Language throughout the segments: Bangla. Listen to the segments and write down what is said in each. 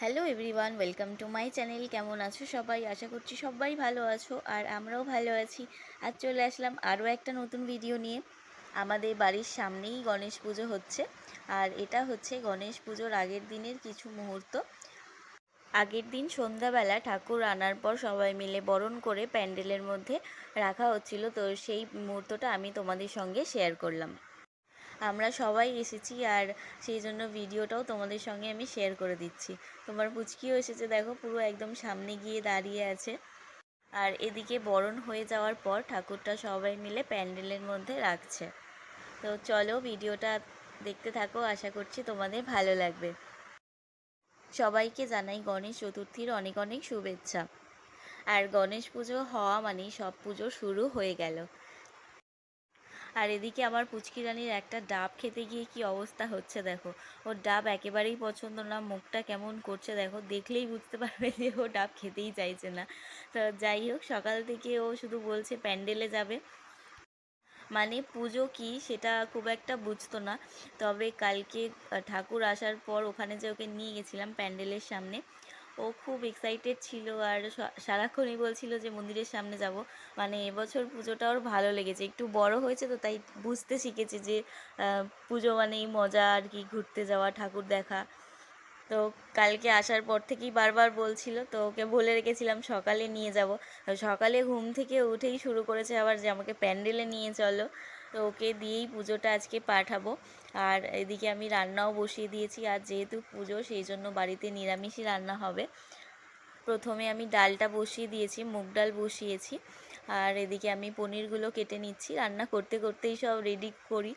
Hello everyone, welcome to my channel. কেমন আছো সবাই? আশা করছি সবাই ভালো আছো আর আমরাও ভালো আছি। আজ চলে আসলাম আরও একটা নতুন ভিডিও নিয়ে। আমাদের বাড়ির সামনেই গণেশ পুজো হচ্ছে আর এটা হচ্ছে গণেশ পুজোর আগের দিনের কিছু মুহূর্ত। আগের দিন সন্ধ্যাবেলা ঠাকুর আনার পর সবাই মিলে বরণ করে প্যান্ডেলের মধ্যে রাখা হচ্ছিল। তো সেই মুহূর্তটা আমি তোমাদের সঙ্গে শেয়ার করলাম। আমরা সবাই এসেছি আর সেই জন্য ভিডিওটাও তোমাদের সঙ্গে আমি শেয়ার করে দিচ্ছি। তোমার পুচকিও এসেছে, দেখো, পুরো একদম সামনে গিয়ে দাঁড়িয়ে আছে। আর এদিকে বরণ হয়ে যাওয়ার পর ঠাকুরটা সবাই মিলে প্যান্ডেলের মধ্যে রাখছে। তো চলো ভিডিওটা দেখতে থাকো, আশা করছি তোমাদের ভালো লাগবে। সবাইকে জানাই গণেশ চতুর্থীর অনেক অনেক শুভেচ্ছা। আর গণেশ পুজো হওয়া মানেই সব পুজো শুরু হয়ে গেল। আর এদিকে আমার পুচকি রানীর একটা ডাব খেতে গিয়ে কি অবস্থা হচ্ছে দেখো। ওর ডাব একেবারেই পছন্দ না, মুখটা কেমন করছে দেখো, দেখলেই বুঝতে পারবে যে ও ডাব খেতেই চাইছে না। তো যাই হোক, সকাল থেকে ও শুধু বলছে প্যান্ডেলে যাবে। মানে পুজো কি সেটা খুব একটা বুঝতো না। তবে কালকে ঠাকুর আসার পর ওখানে যে ওকে নিয়ে গেছিলাম প্যান্ডেলের সামনে ও খুব এক্সাইটেড ছিল আর সারাক্ষণই বলছিল যে মন্দিরের সামনে যাব। মানে এবছর পুজোটা ওর ভালো লেগেছে। একটু বড় হয়েছে তো তাই বুঝতে শিখেছে যে পুজো মানেই মজা আর কি ঘুরতে যাওয়া, ঠাকুর দেখা। তো কালকে আসার পর থেকেই বারবার বলছিল, তো ওকে বলে রেখেছিলাম সকালে নিয়ে যাব। সকালে ঘুম থেকে উঠেই শুরু করেছে আবার যে আমাকে প্যান্ডেলে নিয়ে চলো। তো ওকে দিয়েই পুজোটা আজকে পাঠাবো। আর এদিকে আমি রান্নাও বসিয়ে দিয়েছি, আর যেহেতু পুজো সেই জন্য বাড়িতে নিরামিষই রান্না হবে। প্রথমে আমি ডালটা বসিয়ে দিয়েছি, মুগ ডাল বসিয়েছি, আর এদিকে আমি পনিরগুলো কেটে নিচ্ছি। রান্না করতে করতেই সব রেডি করি।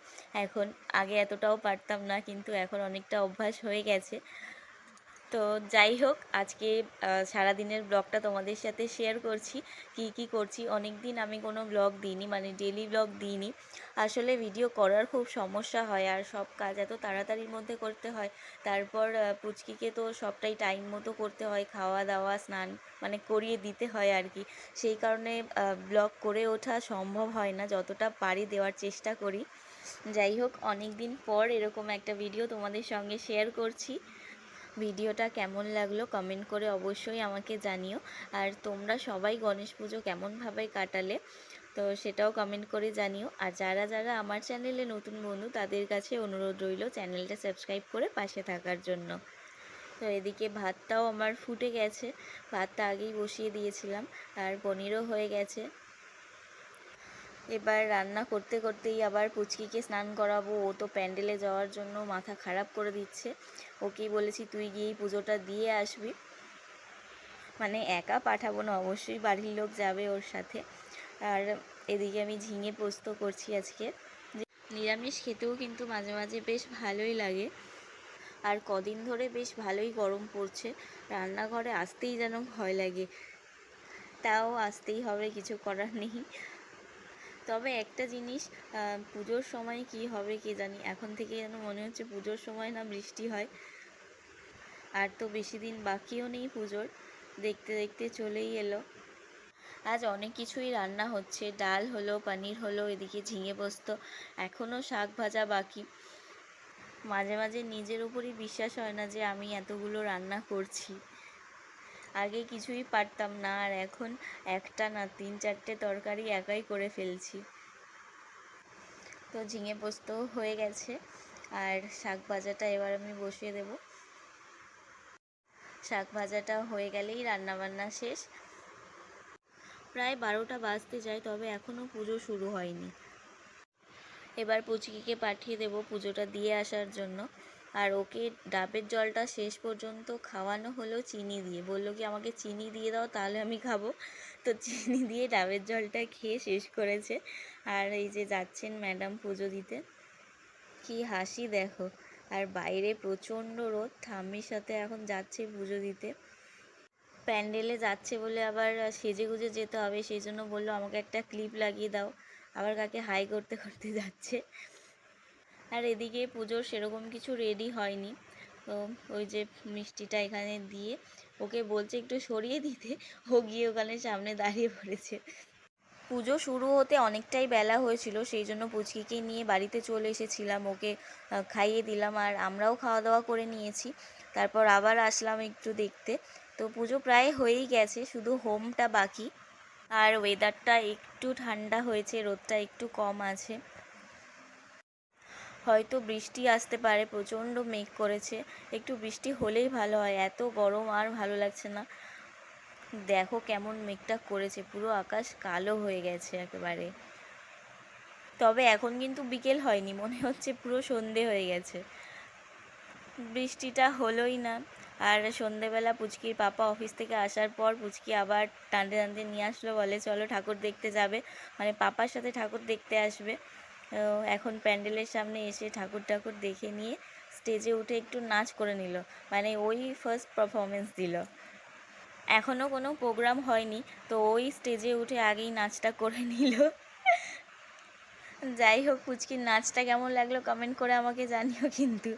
এখন আগে এতটাও পারতাম না, কিন্তু এখন অনেকটা অভ্যাস হয়ে গেছে। তো যাই হোক, আজকে সারাদিনের ব্লগটা তোমাদের সাথে শেয়ার করছি। কি কি করছি? অনেক দিন আমি কোনো ব্লগ দিইনি মানে ডেলি ব্লগ দিইনি। আসলে ভিডিও করার খুব সমস্যা হয় আর সব কাজ এত তাড়াতাড়ির মধ্যে করতে হয়। তারপর পুচকিকে তো সবটাই টাইম মতো করতে হয় খাওয়া দাওয়া স্নান মানে করিয়ে দিতে হয় আর কি। সেই কারণে ব্লগ করে ওঠা সম্ভব হয় না, যতটা পারি দেওয়ার চেষ্টা করি। যাই হোক অনেক দিন পর এরকম একটা ভিডিও তোমাদের সঙ্গে শেয়ার করছি। ভিডিওটা কেমন লাগল কমেন্ট করে অবশ্যই আমাকে জানিও। আর তোমরা সবাই গণেশ পুজো কেমনভাবে কাটালে, তো সেটাও কমেন্ট করে জানিও। আর যারা যারা আমার চ্যানেলে নতুন বন্ধু, তাদের কাছে অনুরোধ রইল চ্যানেলটা সাবস্ক্রাইব করে পাশে থাকার জন্য। তো এদিকে ভাতটাও আমার ফুটে গেছে, ভাতটা আগেই বসিয়ে দিয়েছিলাম, আর পনিরও হয়ে গেছে। এবার রান্না করতে করতেই আবার পুচকিকে স্নান করাবো। ও তো প্যান্ডেলে যাওয়ার জন্য মাথা খারাপ করে দিচ্ছে। ওকেই বলেছি, তুই গিয়েই পুজোটা দিয়ে আসবি। মানে একা পাঠাবো না, অবশ্যই বাড়ির লোক যাবে ওর সাথে। আর এদিকে আমি ঝিঙে পোস্ত করছি আজকে। নিরামিষ খেতেও কিন্তু মাঝে মাঝে বেশ ভালোই লাগে। আর কদিন ধরে বেশ ভালোই গরম পড়ছে। রান্নাঘরে আসতেই যেন ভয় লাগে। তাও আসতেই হবে, কিছু করার নেই। তবে একটা জিনিস পুজোর সময় কি হবে কে জানি, এখন থেকে যেন মনে হচ্ছে পুজোর সময় না বৃষ্টি হয়। আর তো বেশি দিন বাকিও নেই পুজোর, দেখতে দেখতে চলেই এলো। আজ অনেক কিছুই রান্না হচ্ছে, ডাল হলো, পনির হলো, এদিকে ঝিঙে পোস্ত এখনও শাক ভাজা বাকি। মাঝে মাঝে নিজের উপরই বিশ্বাস হয় না যে আমি এতগুলো রান্না করছি। আগে কিছুই পারতাম না আর এখন একটা না, তিন চারটে তরকারি একাই করে ফেলছি। তো ঝিঙে পোস্ত হয়ে গেছে, আর শাক ভাজাটা এবার আমি বসিয়ে দেব। শাক ভাজাটা হয়ে গেলেই রান্নাবান্না শেষ। প্রায় বারোটা বাজতে যায়, তবে এখনও পুজো শুরু হয়নি। এবার পুচকিকে পাঠিয়ে দেব পুজোটা দিয়ে আসার জন্য। আর ওকে ডাবের জলটা শেষ পর্যন্ত খাওয়ানো হলো চিনি দিয়ে। বলল কি, আমাকে চিনি দিয়ে দাও, তাহলে আমি খাব। তো চিনি দিয়ে ডাবের জলটা খেয়ে শেষ করেছে। আর এই যে যাচ্ছেন ম্যাডাম পুজো দিতে, কি হাসি দেখো। আর বাইরে প্রচণ্ড রোদ, ঠাম্মির সাথে এখন যাচ্ছে পুজো দিতে। প্যান্ডেলে যাচ্ছে বলে আবার সেজে গুজে যেতে হবে, সেই জন্য বলল, আমাকে একটা ক্লিপ লাগিয়ে দাও। আবার কাকে হাই করতে করতে যাচ্ছে। আর এদিকে পুজোর সেরকম কিছু রেডি হয়নি। তো ওই যে মিষ্টিটা এখানে দিয়ে ওকে বলছে একটু সরিয়ে দিতে। ও গিয়ে ওখানে সামনে দাঁড়িয়ে পড়েছে। পুজো শুরু হতে অনেকটাই বেলা হয়েছিল, সেই জন্য পুচকিকে নিয়ে বাড়িতে চলে এসেছিলাম। ওকে খাইয়ে দিলাম আর আমরাও খাওয়া দাওয়া করে নিয়েছি। তারপর আবার আসলাম একটু দেখতে। তো পুজো প্রায় হয়েই গেছে, শুধু হোমটা বাকি। আর ওয়েদারটা একটু ঠান্ডা হয়েছে, রোদটা একটু কম আছে। হয়তো বৃষ্টি আসতে পারে, প্রচণ্ড মেঘ করেছে। একটু বৃষ্টি হলেই ভালো হয়, এত গরম আর ভালো লাগছে না। দেখো কেমন মেঘটা করেছে, পুরো আকাশ কালো হয়ে গেছে একেবারে। তবে এখন কিন্তু বিকেল হয়নি, মনে হচ্ছে পুরো সন্ধে হয়ে গেছে। বৃষ্টিটা হলোই না। আর সন্ধেবেলা পুচকির পাপা অফিস থেকে আসার পর পুচকি আবার টানতে টানতে নিয়ে আসলো, বলে চলো ঠাকুর দেখতে যাবে। মানে পাপার সাথে ঠাকুর দেখতে আসবে। এখন প্যান্ডেলের সামনে এসে ঠাকুর ঠাকুর দেখে নিয়ে স্টেজে উঠে একটু নাচ করে নিল। মানে ওই ফার্স্ট পারফরমেন্স দিল। এখনও কোনো প্রোগ্রাম হয়নি, তো ওই স্টেজে উঠে আগেই নাচটা করে নিল। যাই হোক, পুচকির নাচটা কেমন লাগল কমেন্ট করে আমাকে জানিও কিন্তু।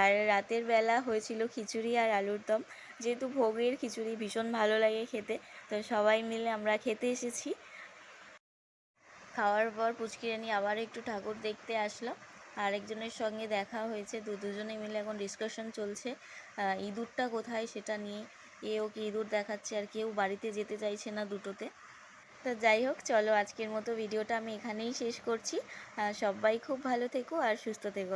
আর রাতের বেলা হয়েছিল খিচুড়ি আর আলুর দম। যেহেতু ভোগের খিচুড়ি ভীষণ ভালো লাগে খেতে, তো সবাই মিলে আমরা খেতে এসেছি। খাওয়ার পর পুচকিরানি আবার একটু ঠাকুর দেখতে আসলো। আরেকজনের সঙ্গে দেখা হয়েছে, দু দুজনে মিলে এখন ডিসকাশন চলছে। ইঁদুরটা কোথায় সেটা নিয়ে এ ওকে ইঁদুর দেখাচ্ছে আর কেউ বাড়িতে যেতে চাইছে না দুটোতে। তো যাই হোক, চলো আজকের মতো ভিডিওটা আমি এখানেই শেষ করছি। সবাই খুব ভালো থেকো আর সুস্থ থেকো।